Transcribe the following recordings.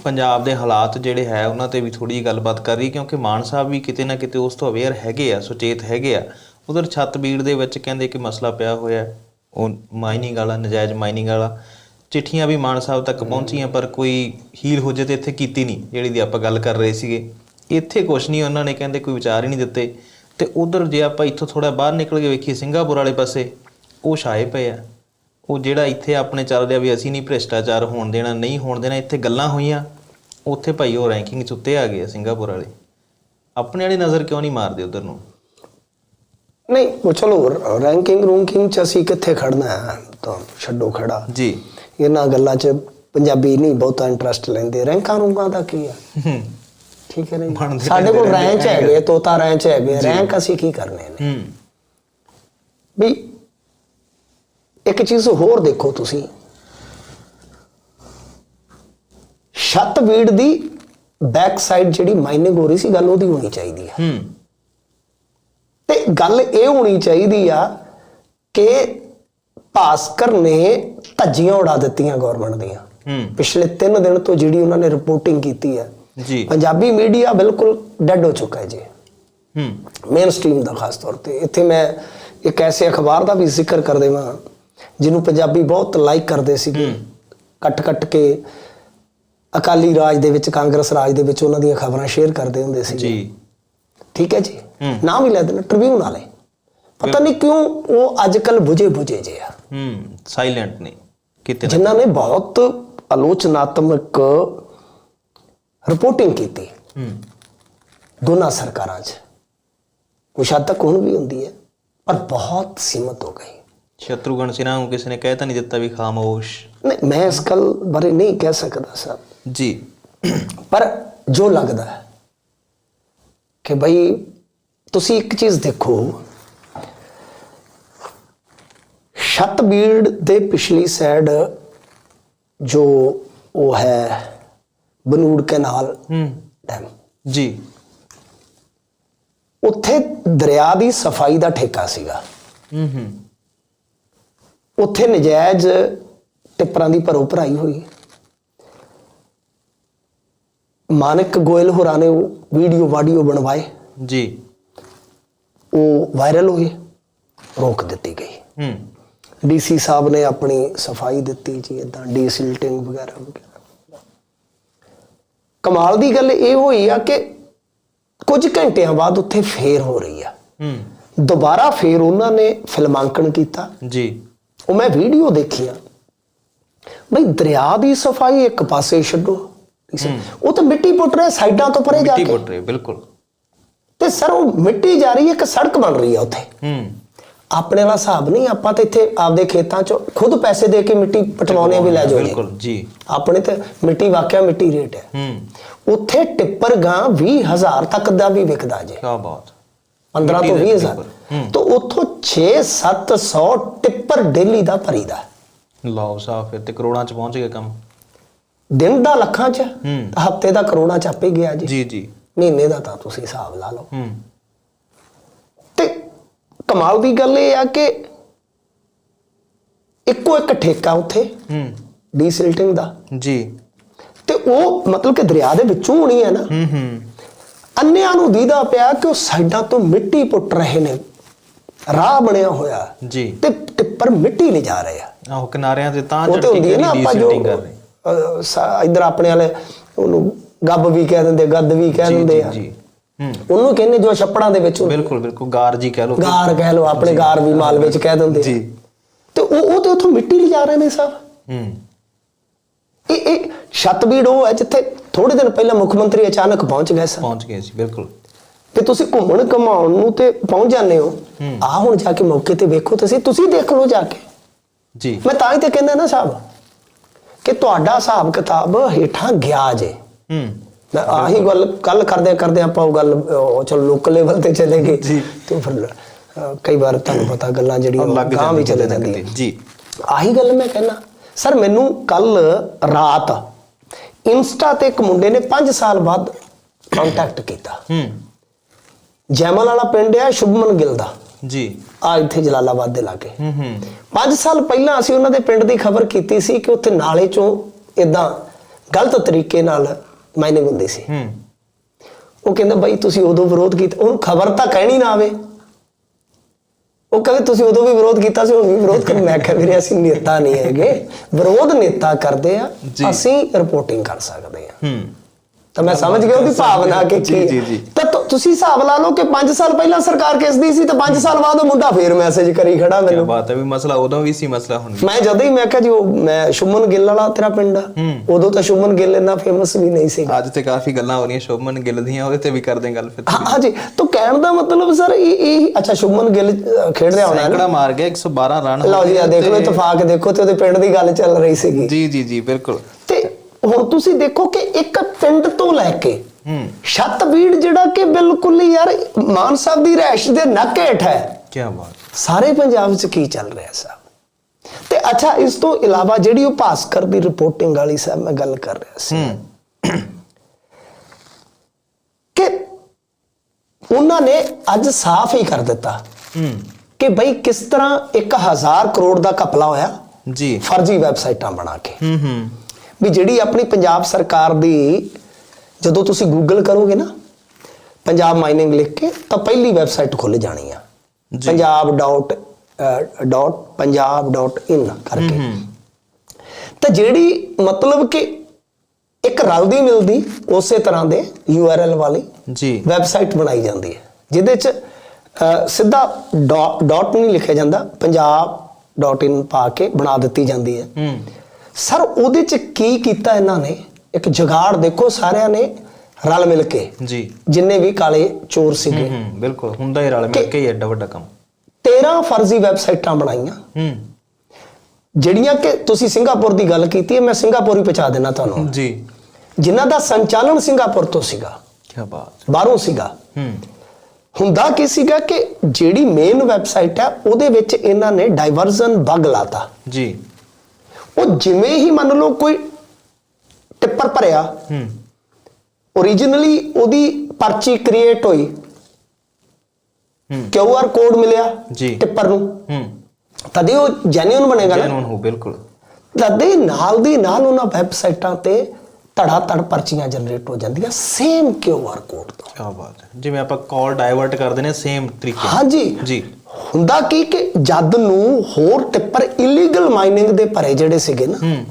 ਪੰਜਾਬ ਦੇ ਹਾਲਾਤ ਜਿਹੜੇ ਹੈ, ਉਹਨਾਂ ਤੇ ਵੀ ਥੋੜੀ ਗੱਲਬਾਤ ਕਰ ਰਹੀ, ਕਿਉਂਕਿ ਮਾਨ ਸਾਹਿਬ ਵੀ ਕਿਤੇ ਨਾ ਕਿਤੇ ਉਸ ਤੋਂ ਅਵੇਅਰ ਹੈਗੇ ਆ, ਸੁਚੇਤ ਹੈਗੇ ਆ। ਉਧਰ ਛੱਤਬੀੜ ਦੇ ਵਿੱਚ ਕਹਿੰਦੇ ਕਿ ਮਸਲਾ ਪਿਆ ਹੋਇਆ, ਉਹ ਮਾਈਨਿੰਗ ਵਾਲਾ, ਨਜਾਇਜ਼ ਮਾਈਨਿੰਗ ਵਾਲਾ। ਚਿੱਠੀਆਂ ਵੀ ਮਾਨ ਸਾਹਿਬ ਤੱਕ ਪਹੁੰਚੀਆਂ, ਪਰ ਕੋਈ ਹੀਲ ਹੋ ਜੇ ਤੇ ਇੱਥੇ ਕੀਤੀ ਨਹੀਂ, ਜਿਹੜੀ ਦੀ ਆਪਾਂ ਗੱਲ ਕਰ ਰਹੇ ਸੀਗੇ। ਇੱਥੇ ਕੁਛ ਨਹੀਂ, ਉਹਨਾਂ ਨੇ ਕਹਿੰਦੇ ਕੋਈ ਵਿਚਾਰ ਹੀ ਨਹੀਂ ਦਿੱਤੇ। ਤੇ ਉਧਰ ਜੇ ਆਪਾਂ ਇੱਥੋਂ ਥੋੜਾ ਬਾਹਰ ਨਿਕਲ ਕੇ ਵੇਖੀਏ, ਸਿੰਗਾਪੁਰ ਵਾਲੇ ਪਾਸੇ, ਉਹ ਛਾਏ ਪਏ ਆ। ਉਹ ਜਿਹੜਾ ਇੱਥੇ ਆਪਣੇ ਚੱਲ ਰਿਹਾ ਵੀ ਅਸੀਂ ਨਹੀਂ ਭ੍ਰਿਸ਼ਟਾਚਾਰ ਹੋਣ ਦੇਣਾ ਨਹੀਂ ਹੋਣ ਦੇਣਾ ਇੱਥੇ ਗੱਲਾਂ ਹੋਈਆਂ ਉੱਥੇ ਭਾਈ ਉਹ ਰੈਂਕਿੰਗ 'ਚ ਉੱਤੇ ਆ ਗਏ ਆ ਸਿੰਗਾਪੁਰ ਵਾਲੇ। ਆਪਣੇ ਵਾਲੀ ਨਜ਼ਰ ਕਿਉਂ ਨਹੀਂ ਮਾਰਦੇ ਉਧਰ ਨੂੰ? ਨਹੀਂ ਉਹ ਚਲੋ ਰੈਂਕਿੰਗ ਰੂੰਕਿੰਗ ਚ ਅਸੀਂ ਕਿੱਥੇ ਖੜਨਾ ਹੈ? ਤਾਂ ਛੱਡੋ ਖੜਾ। ਜੀ। ਇਹਨਾਂ ਗੱਲਾਂ ਚ ਪੰਜਾਬੀ ਨਹੀਂ ਬਹੁਤਾ ਇੰਟਰਸਟ ਲੈਂਦੇ। ਰੈਂਕਾਂ ਰੂੰਕਾਂ ਦਾ ਕੀ ਆ? ਹੂੰ। ਠੀਕ ਹੈ ਨਹੀਂ? ਸਾਡੇ ਕੋਲ ਰੈਂਚ ਹੈਗੇ ਤੋਤਾ ਰੈਂਚ ਹੈਗੇ ਰੈਂਕ ਅਸੀਂ ਕੀ ਕਰਨੇ ਨੇ? ਹੂੰ। ਵੀ ਇੱਕ ਚੀਜ਼ ਹੋਰ ਦੇਖੋ ਤੁਸੀਂ। ਛੱਤਬੀੜ ਦੀ ਬੈਕ ਸਾਈਡ ਜਿਹੜੀ ਮਾਈਨਿੰਗ ਹੋ ਰਹੀ ਸੀ ਗੱਲ ਉਹਦੀ ਹੋਣੀ ਚਾਹੀਦੀ ਹੈ ਹੂੰ। ਤੇ ਗੱਲ ਇਹ ਹੋਣੀ ਚਾਹੀਦੀ ਆ ਕਿ ਭਾਸਕਰ ਨੇ ਧੱਜੀਆਂ ਉਡਾ ਦਿੱਤੀਆਂ ਗਵਰਨਮੈਂਟ ਦੀਆਂ। ਹੂੰ। ਪਿਛਲੇ 3 ਦਿਨ ਤੋਂ ਜਿਹੜੀ ਉਹਨਾਂ ਨੇ ਰਿਪੋਰਟਿੰਗ ਕੀਤੀ ਹੈ ਜੀ। ਪੰਜਾਬੀ ਮੀਡੀਆ ਬਿਲਕੁਲ ਡੈਡ ਹੋ ਚੁੱਕਾ ਹੈ ਜੀ। ਹੂੰ। ਮੇਨ ਸਟ੍ਰੀਮ ਦਾ ਖਾਸ ਤੌਰ ਤੇ। ਇੱਥੇ ਮੈਂ ਇੱਕ ਐਸੇ ਅਖਬਾਰ ਦਾ ਵੀ ਜ਼ਿਕਰ ਕਰ ਦੇਵਾਂ ਜਿਹਨੂੰ ਪੰਜਾਬੀ ਬਹੁਤ ਲਾਈਕ ਕਰਦੇ ਸੀਗੇ। ਕੱਟ ਕੱਟ ਕੇ ਅਕਾਲੀ ਰਾਜ ਦੇ ਵਿੱਚ ਕਾਂਗਰਸ ਰਾਜ ਦੇ ਵਿੱਚ ਉਹਨਾਂ ਦੀਆਂ ਖਬਰਾਂ ਸ਼ੇਅਰ ਕਰਦੇ ਹੁੰਦੇ ਸੀ ਜੀ। ਠੀਕ ਹੈ ਜੀ। ਨਾਮ ਹੀ ਲੈ ਦੇਣਾ ਟ੍ਰਿਬਿਊਨ ਵਾਲੇ। ਪਤਾ ਨਹੀਂ ਕਿਉਂ ਉਹ ਅੱਜ ਕੱਲ ਬੁਝੇ ਬੁਝੇ ਜੇ ਆ। ਹੂੰ ਸਾਇਲੈਂਟ ਨੇ। ਕਿਤੇ ਨਾ ਜਿਨ੍ਹਾਂ ਨੇ ਬਹੁਤ ਆਲੋਚਨਾਤਮਕ ਰਿਪੋਰਟਿੰਗ ਕੀਤੀ। ਹੂੰ। ਦੋਨਾਂ ਸਰਕਾਰਾਂ 'ਚ। ਕੁਛ ਹੱਦ ਤੱਕ ਹੁਣ ਵੀ ਹੁੰਦੀ ਹੈ ਪਰ ਬਹੁਤ ਸੀਮਤ ਹੋ ਗਈ। ਸ਼ਤਰੂਗਨ ਸਿਨਹਾ ਨੂੰ ਕਿਸੇ ਨੇ ਕਹਿ ਤਾਂ ਨਹੀਂ ਦਿੱਤਾ ਵੀ ਖਾਮੋਸ਼। ਨਹੀਂ ਮੈਂ ਇਸ ਗੱਲ ਬਾਰੇ ਨਹੀਂ ਕਹਿ ਸਕਦਾ ਸਾਹਿਬ ਜੀ। ਪਰ ਜੋ ਲੱਗਦਾ ਹੈ ਕਿ ਭਾਈ ਤੁਸੀਂ ਇੱਕ ਚੀਜ਼ ਦੇਖੋ ਛੱਤਬੀੜ ਦੇ ਪਿਛਲੀ ਸਾਈਡ ਜੋ ਉਹ ਹੈ ਬਨੂੜ ਕੈਨਾਲ ਡੈਮ। ਜੀ। ਉੱਥੇ ਦਰਿਆ ਦੀ ਸਫ਼ਾਈ ਦਾ ਠੇਕਾ ਸੀਗਾ। ਹੂੰ ਹੂੰ। ਉੱਥੇ ਨਜਾਇਜ਼ ਟਿੱਪਰਾਂ ਦੀ ਭਰੋ ਭਰਾਈ ਹੋਈ ਮਾਨਕ ਗੋਇਲ ਹੋਰਾਂ ਨੇ ਉਹ ਵੀਡੀਓ ਵਾਡੀਓ ਬਣਵਾਏ। ਜੀ। ਉਹ ਵਾਇਰਲ ਹੋਏ ਰੋਕ ਦਿੱਤੀ ਗਈ। ਹੂੰ। ਡੀਸੀ ਸਾਹਿਬ ਨੇ ਆਪਣੀ ਸਫ਼ਾਈ ਦਿੱਤੀ ਜੀ ਇਦਾਂ ਡੀਸਿਲਟਿੰਗ ਵਗੈਰਾ ਵਗੈਰਾ। ਕਮਾਲ ਦੀ ਗੱਲ ਇਹ ਹੋਈ ਆ ਕਿ ਕੁਝ ਘੰਟਿਆਂ ਬਾਅਦ ਉੱਥੇ ਫੇਰ ਹੋ ਰਹੀ ਆ। ਹੂੰ। ਦੁਬਾਰਾ ਫੇਰ ਉਹਨਾਂ ਨੇ ਫਿਲਮਾਂਕਣ ਕੀਤਾ। ਜੀ। ਉਹ ਮੈਂ ਵੀਡੀਓ ਦੇਖੀਆਂ ਬਈ ਦਰਿਆ ਦੀ ਸਫ਼ਾਈ ਇੱਕ ਪਾਸੇ ਛੱਡੋ। ਠੀਕ ਹੈ। ਉਹ ਤਾਂ ਮਿੱਟੀ ਪੁੱਟ ਰਿਹਾ ਸਾਈਡਾਂ ਤੋਂ ਪਰੇ ਜਾ ਮਿੱਟੀ ਕੇ। ਪੁੱਟ ਰਹੇ ਬਿਲਕੁਲ। ਤੇ ਸਰ ਉਹ ਮਿੱਟੀ ਜਾ ਰਹੀ ਹੈ ਇੱਕ ਸੜਕ ਬਣ ਰਹੀ ਹੈ ਉੱਥੇ। ਹੂੰ। ਆਪਣੇ ਵਾਲਾ ਹਿਸਾਬ ਨਹੀਂ ਆਪਾਂ ਤੇ ਇੱਥੇ ਆਪਦੇ ਖੇਤਾਂ 'ਚ ਖੁਦ ਪੈਸੇ ਦੇ ਕੇ ਮਿੱਟੀ ਪਟਵਾਉਣੇ ਵੀ ਲੈ ਜਾਓ। ਬਿਲਕੁਲ ਜੀ। ਆਪਣੇ ਤੇ ਮਿੱਟੀ ਵਾਕਿਆ ਮਿੱਟੀ ਰੇਟ ਹੈ। ਹੂੰ। ਉੱਥੇ ਟਿੱਪਰ ਗਾਂ 20000 ਤੱਕ ਦਾ ਵੀ ਵਿਕਦਾ ਜੇ। ਕੀ ਬਾਤ। 15 ਤੋਂ ਮਿੱਟੀ ਦੇ 20000 ਟਿੱਪਰ। ਤੋਂ ਉੱਥੋਂ 6-700 ਟਿੱਪਰ ਡੇਲੀ ਦਾ ਭਰੀਦਾ। ਲਓ ਸਾਫ਼ ਫਿਰ ਤੇ ਕਰੋੜਾਂ ਚ ਪਹੁੰਚ ਗਿਆ ਕੰਮ। ਦਿਨ ਦਾ ਲੱਖਾਂ 'ਚ। ਹਫ਼ਤੇ ਦਾ ਕਰੋੜਾਂ 'ਚ ਆਪੇ ਗਿਆ ਜੀ। ਜੀ ਜੀ। ਮਹੀਨੇ ਦਾ ਤਾਂ ਤੁਸੀਂ ਹਿਸਾਬ ਲਾ ਲਓ। ਹੂੰ। ਤੇ ਕਮਾਲ ਦੀ ਗੱਲ ਇਹ ਆ ਕਿ ਇੱਕੋ ਇੱਕ ਠੇਕਾ ਉੱਥੇ ਹੂੰ। ਡੀਸਿਲਟਿੰਗ ਦਾ। ਜੀ। ਤੇ ਉਹ ਮਤਲਬ ਕਿ ਦਰਿਆ ਦੇ ਵਿੱਚੋਂ ਹੋਣੀ ਹੈ ਨਾ। ਹੂੰ ਹੂੰ। ਅੰਨਿਆਂ ਨੂੰ ਦੀਦਾ ਪਿਆ ਕਿ ਉਹ ਸਾਈਡਾਂ ਤੋਂ ਮਿੱਟੀ ਪੁੱਟ ਰਹੇ ਨੇ। ਰਾਹ ਬਣਿਆ ਹੋਇਆ। ਜੀ। ਤੇ ਟਿੱਪਰ ਮਿੱਟੀ ਲੈ ਜਾ ਰਹੇ। ਆ ਆਹੋ ਕਿਨਾਰਿਆਂ ਤੇ ਤਾਂ ਨਾ ਕਰੀ ਜੋ ਡੀਸਿਲਟਿੰਗ ਕਰ ਰਹੇ। ਇੱਧਰ ਆਪਣੇ ਵਾਲੇ ਉਹਨੂੰ ਗੱਬ ਵੀ ਕਹਿ ਦਿੰਦੇ ਗੱਦ ਵੀ ਕਹਿ ਜੀ ਦਿੰਦੇ ਜੀ ਆ। ਜੀ। ਹੂੰ। ਉਹਨੂੰ ਕਹਿੰਦੇ ਜੋ ਛੱਪੜਾਂ ਦੇ ਵਿੱਚ। ਬਿਲਕੁਲ ਬਿਲਕੁਲ ਗਾਰ ਜੀ ਕਹਿ ਲਓ। ਗਾਰ ਕਹਿ ਲਓ ਆਪਣੇ ਗਾਰ ਵੀ ਮਾਲ ਵਿੱਚ ਕਹਿ ਦਿੰਦੇ। ਜੀ। ਤੇ ਉਹ ਉਹ ਤੇ ਉੱਥੋਂ ਮਿੱਟੀ ਲੈ ਜਾ ਰਹੇ ਨੇ ਸਾਹਿਬ ਹੂੰ। ਇਹ ਇਹ ਛੱਤਬੀੜ ਉਹ ਹੈ ਜਿੱਥੇ ਥੋੜੇ ਦਿਨ ਪਹਿਲਾਂ ਮੁੱਖ ਮੰਤਰੀ ਅਚਾਨਕ ਪਹੁੰਚ ਗਏ ਸਨ। ਪਹੁੰਚ ਗਏ ਸੀ ਬਿਲਕੁਲ। ਤੇ ਤੁਸੀਂ ਘੁੰਮਣ ਘਮਾਉਣ ਨੂੰ ਤੇ ਪਹੁੰਚ ਜਾਂਦੇ ਹੋ। ਆ ਹੁਣ ਜਾ ਕੇ ਮੌਕੇ ਤੇ ਵੇਖੋ ਤੁਸੀਂ ਤੁਸੀਂ ਦੇਖ ਲਓ ਜਾ ਕੇ। ਜੀ। ਮੈਂ ਤਾਂ ਹੀ ਤੇ ਕਹਿੰਦਾ ਨਾ ਸਾਹਿਬ ਕਿ ਤੁਹਾਡਾ ਹਿਸਾਬ ਕਿਤਾਬ ਹੇਠਾਂ ਗਿਆ ਜੇ। ਹੂੰ। ਮੈਂ ਆਹੀ ਗੱਲ ਕੱਲ ਕਰਦੇ ਕਰਦੇ ਆਪਾਂ ਉਹ ਗੱਲ ਚਲੋ ਲੋਕਲ ਲੈਵਲ ਤੇ ਚਲੇ ਗਏ। ਜੀ। ਤੇ ਫਿਰ ਕਈ ਵਾਰ ਤੁਹਾਨੂੰ ਪਤਾ ਗੱਲਾਂ ਜਿਹੜੀਆਂ ਗਾਂਹ ਵੀ ਚਲੇ ਜਾਂਦੀਆਂ। ਜੀ। ਆਹੀ ਗੱਲ ਮੈਂ ਕਹਿਣਾ ਸਰ ਮੈਨੂੰ ਕੱਲ ਰਾਤ ਇੰਸਟਾ ਤੇ ਇੱਕ ਮੁੰਡੇ ਨੇ 5 ਸਾਲ ਬਾਅਦ ਕੰਟੈਕਟ ਕੀਤਾ। ਹੂੰ। ਜੈਮਲ ਵਾਲਾ ਪਿੰਡ ਹੈ ਸ਼ੁਭਮਨ ਗਿੱਲ ਦਾ। ਜੀ। ਆ ਇੱਥੇ ਜਲਾਲਾਬਾਦ ਦੇ ਲਾਗੇ। ਹੂੰ ਹੂੰ। 5 ਸਾਲ ਪਹਿਲਾਂ ਅਸੀਂ ਉਹਨਾਂ ਦੇ ਪਿੰਡ ਦੀ ਖਬਰ ਕੀਤੀ ਸੀ ਕਿ ਉੱਥੇ ਨਾਲੇ ਚੋਂ ਇਦਾਂ ਗਲਤ ਤਰੀਕੇ ਨਾਲ ਮਾਈਨਿੰਗ ਹੁੰਦੀ ਸੀ। ਹੂੰ। ਉਹ ਕਹਿੰਦਾ ਬਾਈ ਤੁਸੀਂ ਉਦੋਂ ਵਿਰੋਧ ਕੀਤਾ ਉਹਨੂੰ ਖਬਰ ਤਾਂ ਕਹਿਣੀ ਨਾ ਆਵੇ। ਉਹ ਕਹਿੰਦੇ ਤੁਸੀਂ ਉਦੋਂ ਵੀ ਵਿਰੋਧ ਕੀਤਾ ਸੀ ਹੁਣ ਵੀ ਵਿਰੋਧ ਕਰ ਮੈਂ ਕਿਹਾ ਵੀਰੇ ਅਸੀਂ ਨੇਤਾ ਨਹੀਂ ਹੈਗੇ। ਵਿਰੋਧ ਨੇਤਾ ਕਰਦੇ ਆ। ਅਸੀਂ ਰਿਪੋਰਟਿੰਗ ਕਰ ਸਕਦੇ ਆ। ਹੂੰ। ਤਾਂ ਮੈਂ ਸਮਝ ਗਿਆ ਉਹਦੀ ਭਾਵਨਾ ਕਿ ਜੀ, ਕੀ ਜੀ, ਜੀ। ਤਾਂ ਤੁਸੀਂ ਹਿਸਾਬ ਲਾ ਲਓ ਕਿ 5 ਸਾਲ ਪਹਿਲਾਂ ਸਰਕਾਰ ਕਿਸ ਦੀ ਸੀ ਤਾਂ 5 ਸਾਲ ਬਾਅਦ ਉਹ ਮੁੰਡਾ ਫੇਰ ਮੈਸੇਜ ਕਰੀ ਖੜਾ ਕੀ ਮੈਨੂੰ। ਬਾਤ ਹੈ ਵੀ ਮਸਲਾ ਉਦੋਂ ਵੀ ਸੀ ਮਸਲਾ ਹੁਣ ਵੀ ਮੈਂ ਜਦੋਂ ਹੀ ਮੈਂ ਕਿਹਾ ਜੀ ਉਹ ਮੈਂ ਸ਼ੁਮਨ ਗਿੱਲ ਵਾਲਾ ਤੇਰਾ ਪਿੰਡ ਆ। ਉਦੋਂ ਤਾਂ ਸ਼ੁਮਨ ਗਿੱਲ ਇੰਨਾ ਫੇਮਸ ਵੀ ਨਹੀਂ ਸੀ। ਅੱਜ ਤੇ ਕਾਫੀ ਗੱਲਾਂ ਹੋ ਰਹੀਆਂ ਸ਼ੋਭਮਨ ਗਿੱਲ ਦੀਆਂ ਉਹਦੇ ਤੇ ਵੀ ਕਰਦੇ ਗੱਲ ਫਿਰ। ਹਾਂ ਹਾਂਜੀ ਤਾਂ ਕਹਿਣ ਦਾ ਮਤਲਬ ਸਰ ਇਹ ਇਹ ਅੱਛਾ ਸ਼ੁਮਨ ਗਿੱਲ ਖੇਡ ਰਿਹਾ ਹੋਣਾ ਸੈਂਕੜਾ ਮਾਰ ਗਿਆ 112 ਰਨ ਲਓ ਜੀ ਆ ਦੇਖ ਲਓ ਇਤਫਾਕ ਦੇਖੋ ਤੇ ਉਹਦੇ ਪਿੰਡ ਦੀ ਗੱਲ ਚੱਲ ਰਹੀ ਸੀਗੀ। ਜੀ ਜੀ ਜੀ ਬਿਲਕੁਲ। ਹੁਣ ਤੁਸੀਂ ਦੇਖੋ ਕਿ ਇੱਕ ਪਿੰਡ ਤੋਂ ਲੈ ਕੇ ਹੂੰ। ਛੱਤਬੀੜ ਜਿਹੜਾ ਕਿ ਬਿਲਕੁਲ ਹੀ ਯਾਰ ਮਾਨ ਸਾਹਿਬ ਦੀ ਰਹਿਸ਼ ਦੇ ਨੱਕ ਹੇਠ ਹੈ। ਕੀ ਬਾਤ। ਸਾਰੇ ਪੰਜਾਬ 'ਚ ਕੀ ਚੱਲ ਰਿਹਾ ਸਾਹਿਬ ਤੇ ਅੱਛਾ ਇਸ ਤੋਂ ਇਲਾਵਾ ਜਿਹੜੀ ਉਹ ਭਾਸਕਰ ਦੀ ਰਿਪੋਰਟਿੰਗ ਵਾਲੀ ਸਾਹਿਬ ਮੈਂ ਗੱਲ ਕਰ ਰਿਹਾ ਸੀ। ਕਿ ਉਹਨਾਂ ਨੇ ਅੱਜ ਸਾਫ਼ ਹੀ ਕਰ ਦਿੱਤਾ ਕਿ ਬਈ ਕਿਸ ਤਰ੍ਹਾਂ 1000 ਕਰੋੜ ਦਾ ਘਪਲਾ ਹੋਇਆ ਜੀ। ਫਰਜ਼ੀ ਵੈਬਸਾਈਟਾਂ ਬਣਾ ਕੇ। ਹੂੰ ਹੂੰ। ਵੀ ਜਿਹੜੀ ਆਪਣੀ ਪੰਜਾਬ ਸਰਕਾਰ ਦੀ ਜਦੋਂ ਤੁਸੀਂ ਗੂਗਲ ਕਰੋਗੇ ਨਾ ਪੰਜਾਬ ਮਾਈਨਿੰਗ ਲਿਖ ਕੇ ਤਾਂ ਪਹਿਲੀ ਵੈਬਸਾਈਟ ਖੁੱਲ ਜਾਣੀ ਆ। Punjab dot dot Punjab dot in ਕਰਕੇ। ਤਾਂ ਜਿਹੜੀ ਮਤਲਬ ਕਿ ਇੱਕ ਰਲਦੀ ਮਿਲਦੀ ਉਸੇ ਤਰ੍ਹਾਂ ਦੇ URL ਵਾਲੀ ਜੀ। ਵੈਬਸਾਈਟ ਬਣਾਈ ਜਾਂਦੀ ਹੈ ਜਿਹਦੇ ਚ ਸਿੱਧਾ ਡਾਟ ਨਹੀਂ ਲਿਖਿਆ ਜਾਂਦਾ ਪੰਜਾਬ ਡਾਟ ਇਨ ਪਾ ਕੇ ਬਣਾ ਦਿੱਤੀ ਜਾਂਦੀ ਹੈ। ਹੂੰ। ਸਰ ਉਹਦੇ ਚ ਕੀ ਕੀਤਾ ਇਹਨਾਂ ਨੇ? ਇੱਕ ਜੁਗਾੜ ਦੇਖੋ ਸਾਰਿਆਂ ਨੇ ਰਲ ਮਿਲ ਕੇ। ਜੀ। ਜਿੰਨੇ ਵੀ ਕਾਲੇ ਚੋਰ ਸੀਗੇ। ਹੂੰ ਹੂੰ ਬਿਲਕੁਲ। ਹੁੰਦਾ ਹੀ ਰਲ ਮਿਲ ਕੇ ਹੀ ਐਡਾ ਵੱਡਾ ਕੰਮ। 13 ਫਰਜ਼ੀ ਵੈਬਸਾਈਟਾਂ ਬਣਾਈਆਂ। ਹੂੰ। ਜਿਹੜੀਆਂ ਕਿ ਤੁਸੀਂ ਸਿੰਗਾਪੁਰ ਦੀ ਗੱਲ ਕੀਤੀ ਹੈ ਮੈਂ ਸਿੰਗਾਪੁਰ ਹੀ ਪਹੁੰਚਾ ਦੇਣਾ ਤੁਹਾਨੂੰ ਜੀ। ਜਿਨ੍ਹਾਂ ਦਾ ਸੰਚਾਲਨ ਸਿੰਗਾਪੁਰ ਤੋਂ ਸੀਗਾ ਕੀ ਬਾਤ। ਬਾਹਰੋਂ ਸੀਗਾ। ਹੂੰ। ਹੁੰਦਾ ਕੀ ਸੀਗਾ ਕਿ ਜਿਹੜੀ ਮੇਨ ਵੈਬਸਾਈਟ ਹੈ ਉਹਦੇ ਵਿੱਚ ਇਹਨਾਂ ਨੇ ਡਾਈਵਰਜਨ ਬਗ ਲਾਤਾ। ਜੀ। ਉਹ ਜਿਵੇਂ ਹੀ ਮੰਨ ਲਓ ਕੋਈ ਟਿੱਪਰ ਭਰਿਆ ਹੂੰ। ਓਰੀਜਨਲੀ ਉਹਦੀ ਪਰਚੀ ਕ੍ਰੀਏਟ ਹੋਈ। ਹੂੰ। ਕਿਊ ਆਰ ਕੋਡ ਮਿਲਿਆ ਜੀ। ਟਿੱਪਰ ਨੂੰ। ਹੂੰ। ਤਦੇ ਉਹ ਜੈਨੂਇਨ ਬਣੇਗਾ ਨਾ। ਜੈਨੂਨ ਹੋ ਬਿਲਕੁਲ। ਤਦੇ ਨਾਲ ਦੀ ਨਾਲ ਉਹਨਾਂ ਵੈਬਸਾਈਟਾਂ ਤੇ ਧੜਾ ਧੜ ਪਰਚੀਆਂ ਜਨਰੇਟ ਹੋ ਜਾਂਦੀਆਂ। ਸੇਮ ਕਿਊ ਆਰ ਕੋਡ ਤੋਂ। ਕੀ ਬਾਤ ਹੈ। ਜਿਵੇਂ ਆਪਾਂ ਕਾਲ ਡਾਇਵਰਟ ਕਰਦੇ ਨੇ ਸੇਮ ਤਰੀਕੇ। ਹਾਂਜੀ। ਜੀ। ਹੁੰਦਾ ਕੀ ਕਿ ਜਦ ਨੂੰ ਹੋਰ ਟਿੱਪਰ ਇਲੀਗਲ ਮਾਈਨਿੰਗ ਦੇ ਭਰੇ ਜਿਹੜੇ ਸੀਗੇ ਨਾ ਹੂੰ।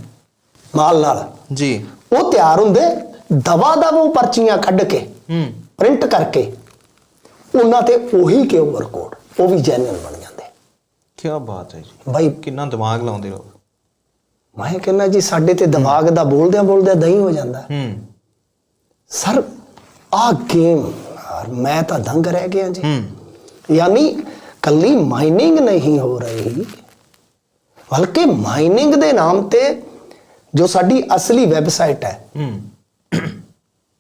ਮਾਲ ਨਾਲ ਜੀ। ਉਹ ਤਿਆਰ ਹੁੰਦੇ ਦਵਾ ਦਵਾ ਉਹ ਪਰਚੀਆਂ ਕੱਢ ਕੇ ਹੂੰ। ਪ੍ਰਿੰਟ ਕਰਕੇ ਉਹਨਾਂ ਤੇ ਉਹੀ ਕਿਊ ਆਰ ਕੋਡ ਉਹ ਵੀ ਜੈਨੂਇਨ ਬਣ ਜਾਂਦੇ। ਕੀ ਬਾਤ ਹੈ ਜੀ। ਬਾਈ ਕਿੰਨਾ ਦਿਮਾਗ ਲਾਉਂਦੇ ਲੋਕ ਮੈਂ ਕਹਿੰਦਾ ਜੀ ਸਾਡੇ ਤੇ ਦਿਮਾਗ ਦਾ ਬੋਲਦਿਆਂ ਬੋਲਦਿਆਂ ਦਹੀਂ ਹੋ ਜਾਂਦਾ। ਹੂੰ। ਸਰ ਆ ਗੇਮ ਯਾਰ ਮੈਂ ਤਾਂ ਦੰਗ ਰਹਿ ਗਿਆ ਜੀ। ਹੂੰ। ਯਾਨੀ ਕੱਲੀ ਮਾਈਨਿੰਗ ਨਹੀਂ ਹੋ ਰਹੀ। ਬਲਕਿ ਮਾਈਨਿੰਗ ਦੇ ਨਾਮ ਤੇ ਜੋ ਸਾਡੀ ਅਸਲੀ ਵੈਬਸਾਈਟ ਹੈ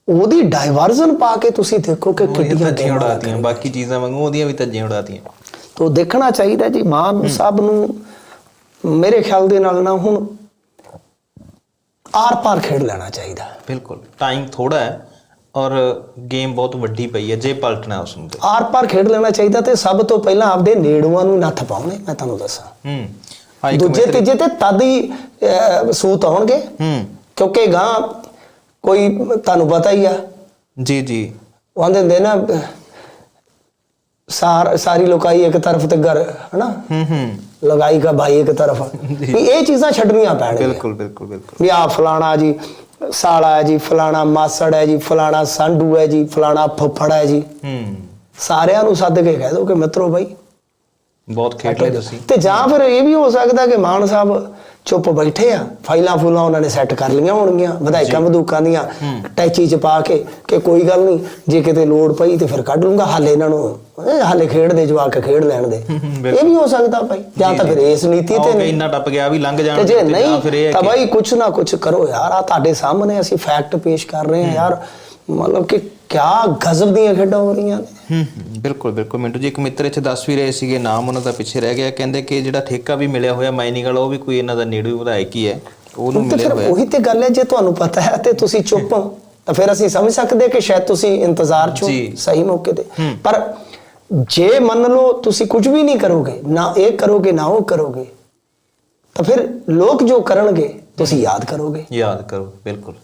ਉਹਦੀ ਡਾਈਵਰਜਨ ਪਾ ਕੇ ਤੁਸੀਂ ਦੇਖੋ ਕਿ ਕਿੱਡੀਆਂ ਧੱਜੀਆਂ ਉਡਾਤੀਆਂ ਬਾਕੀ ਚੀਜ਼ਾਂ ਵਾਂਗੂ ਉਹਦੀਆਂ ਵੀ ਧੱਜੀਆਂ ਉਡਾਤੀਆਂ। ਤੋ ਦੇਖਣਾ ਚਾਹੀਦਾ ਜੀ ਮਾਨ ਸਾਹਿਬ ਨੂੰ ਮੇਰੇ ਖਿਆਲ ਦੇ ਨਾਲ ਨਾ ਹੁਣ ਆਰ ਪਾਰ ਖੇਡ ਲੈਣਾ ਚਾਹੀਦਾ। ਬਿਲਕੁਲ। ਟਾਈਮ ਥੋੜਾ ਹੈ। ਔਰ ਗੇਮ ਬਹੁਤ ਵੱਡੀ ਪਈ ਹੈ ਜੇ ਪਲਟਣਾ ਉਸ ਨੂੰ ਤੇ। ਆਰ ਪਾਰ ਖੇਡ ਲੈਣਾ ਚਾਹੀਦਾ ਤੇ ਸਭ ਤੋਂ ਪਹਿਲਾਂ ਆਪਦੇ ਨੇੜੂਆਂ ਨੂੰ ਨੱਥ ਪਾਉਣੇ ਮੈਂ ਤੁਹਾਨੂੰ ਦੱਸਾਂ। ਹੂੰ ਦੂਜੇ ਤੀਜੇ ਤੇ ਤਦ ਹੀ ਸੂਤ ਆਉਣਗੇ। ਹੂੰ। ਕਿਉਂਕਿ ਗਾਂ ਕੋਈ ਤੁਹਾਨੂੰ ਪਤਾ ਹੀ ਆ। ਜੀ ਜੀ। ਉਹ ਆਂਦੇ ਹੁੰਦੇ ਨਾ ਸਾਰ ਸਾਰੀ ਲੋਕਾਈ ਇੱਕ ਤਰਫ ਤੇ ਘਰ ਹਨਾ? ਹੂੰ ਹੂੰ। ਲਗਾਈ ਕਾ ਭਾਈ ਇੱਕ ਤਰਫ। ਵੀ ਇਹ ਚੀਜ਼ਾਂ ਛੱਡਣੀਆਂ ਪੈਣਗੀਆਂ। ਬਿਲਕੁਲ ਬਿਲਕੁਲ ਬਿਲਕੁਲ। ਵੀ ਆ ਫਲਾਣਾ ਜੀ ਸਾਲਾ ਹੈ ਜੀ ਫਲਾਣਾ ਮਾਸੜ ਹੈ ਜੀ ਫਲਾਣਾ ਸੰਡੂ ਹੈ ਜੀ ਫਲਾਣਾ ਫੁੱਫੜ ਹੈ ਜੀ। ਹੂੰ। ਸਾਰਿਆਂ ਨੂੰ ਸੱਦ ਕੇ ਕਹਿ ਦੋ ਕਿ ਮਿੱਤਰੋ ਬਾਈ ਬਹੁਤ ਖੇਡ ਲਏ ਤੁਸੀਂ। ਤੇ ਜਾਂ ਫਿਰ ਇਹ ਵੀ ਹੋ ਸਕਦਾ ਕਿ ਮਾਨ ਸਾਹਿਬ ਚੁੱਪ ਬੈਠੇ ਆ ਫਾਈਲਾਂ ਫੂਲਾਂ ਉਹਨਾਂ ਨੇ ਸੈੱਟ ਕਰ ਲਈਆਂ ਹੋਣਗੀਆਂ ਵਧਾਈਆਂ ਵਧੂਕਾਂ ਦੀਆਂ ਟੈਚੀ ਚ ਪਾ ਕੇ ਕਿ ਕੋਈ ਗੱਲ ਨਹੀਂ ਜੇ ਕਿਤੇ ਲੋੜ ਪਈ ਤੇ ਫਿਰ ਕੱਢ ਲੂੰਗਾ ਹਾਲੇ ਇਹਨਾਂ ਨੂੰ ਹਾਲੇ ਖੇਡ ਦੇ ਜਵਾਕ ਖੇਡ ਲੈਣ ਦੇ। ਇਹ ਵੀ ਹੋ ਸਕਦਾ ਭਾਈ ਜਾਂ ਤਾਂ ਫਿਰ ਇਸ ਨੀਤੀ ਤੇ ਨਹੀਂ। ਇੰਨਾ ਟੱਪ ਗਿਆ ਵੀ ਲੰਘ ਜਾਣ ਤੇ ਜਾਂ ਫਿਰ ਇਹ ਨਹੀਂ ਤਾਂ ਭਾਈ ਕੁਛ ਨਾ ਕੁਛ ਕਰੋ ਯਾਰ ਆ ਤੁਹਾਡੇ ਸਾਹਮਣੇ ਅਸੀਂ ਫੈਕਟ ਪੇਸ਼ ਕਰ ਰਹੇ ਹਾਂ। ਯਾਰ। ਮਤਲਬ ਕਿ ਕਿਆ ਗਜ਼ਬ ਦੀਆਂ ਖੇਡਾਂ ਹੋ ਰਹੀਆਂ ਨੇ। ਹੂੰ ਹੂੰ, ਬਿਲਕੁਲ ਬਿਲਕੁਲ। ਮਿੰਟੂ ਜੀ ਇੱਕ ਮਿੱਤਰ ਇੱਥੇ ਦੱਸ ਵੀ ਰਹੇ ਸੀਗੇ ਨਾਮ ਉਹਨਾਂ ਦਾ ਪਿੱਛੇ ਰਹਿ ਗਿਆ। ਕਹਿੰਦੇ ਕਿ ਜਿਹੜਾ ਠੇਕਾ ਵੀ ਮਿਲਿਆ ਹੋਇਆ ਮਾਈਨਿੰਗ ਵਾਲਾ ਉਹ ਵੀ ਕੋਈ ਇਹਨਾਂ ਦਾ ਨੇੜੂ ਵਿਧਾਇਕ ਹੀ ਹੈ। ਉਹਨੂੰ ਤੇ ਮਿਲਿਆ ਫਿਰ ਹੋਇਆ। ਉਹੀ ਤੇ ਗੱਲ ਹੈ ਜੇ ਤੁਹਾਨੂੰ ਪਤਾ ਹੈ ਤੇ ਤੁਸੀਂ ਚੁੱਪ ਹੋ ਤਾਂ ਫਿਰ ਅਸੀਂ ਸਮਝ ਸਕਦੇ ਕਿ ਸ਼ਾਇਦ ਤੁਸੀਂ ਇੰਤਜ਼ਾਰ ਚ ਹੋ ਜੀ। ਸਹੀ ਮੌਕੇ ਤੇ। ਪਰ ਜੇ ਮੰਨ ਲਓ ਤੁਸੀਂ ਕੁਝ ਵੀ ਨਹੀਂ ਕਰੋਗੇ ਨਾ ਇਹ ਕਰੋਗੇ ਨਾ ਉਹ ਕਰੋਗੇ ਤਾਂ ਫਿਰ ਲੋਕ ਜੋ ਕਰਨਗੇ ਤੁਸੀਂ ਯਾਦ ਕਰੋਗੇ। ਯਾਦ ਕਰੋ ਬਿਲਕੁਲ।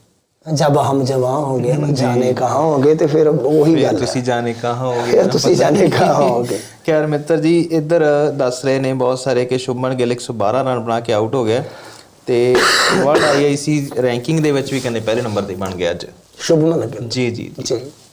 ਜਬ ਹਮ ਜਵਾਂ ਹੋ ਗਏ ਜਾਣੇ ਕਹਾਂ ਹੋ ਗਏ ਤੇ ਫਿਰ ਉਹੀ ਗੱਲ ਤੁਸੀਂ ਜਾਣੇ ਕਹਾਂ ਹੋ ਗਏ ਤੁਸੀਂ ਜਾਣੇ ਕਹਾਂ ਹੋ ਗਏ ਖੈਰ ਮਿੱਤਰ ਜੀ ਇੱਧਰ ਦੱਸ ਰਹੇ ਨੇ ਬਹੁਤ ਸਾਰੇ ਕਿ ਸ਼ੁਭਮਨ ਗਿੱਲ 112 ਰਨ ਬਣਾ ਕੇ ਆਊਟ ਹੋ ਗਿਆ ਤੇ ਵਰਲਡ ਆਈਆਈਸੀ ਰੈਂਕਿੰਗ ਦੇ ਵਿੱਚ ਵੀ ਕਹਿੰਦੇ ਪਹਿਲੇ ਨੰਬਰ ਤੇ ਬਣ ਗਿਆ ਅੱਜ ਸ਼ੁਭਮਨ ਜੀ ਜੀ ਜੀ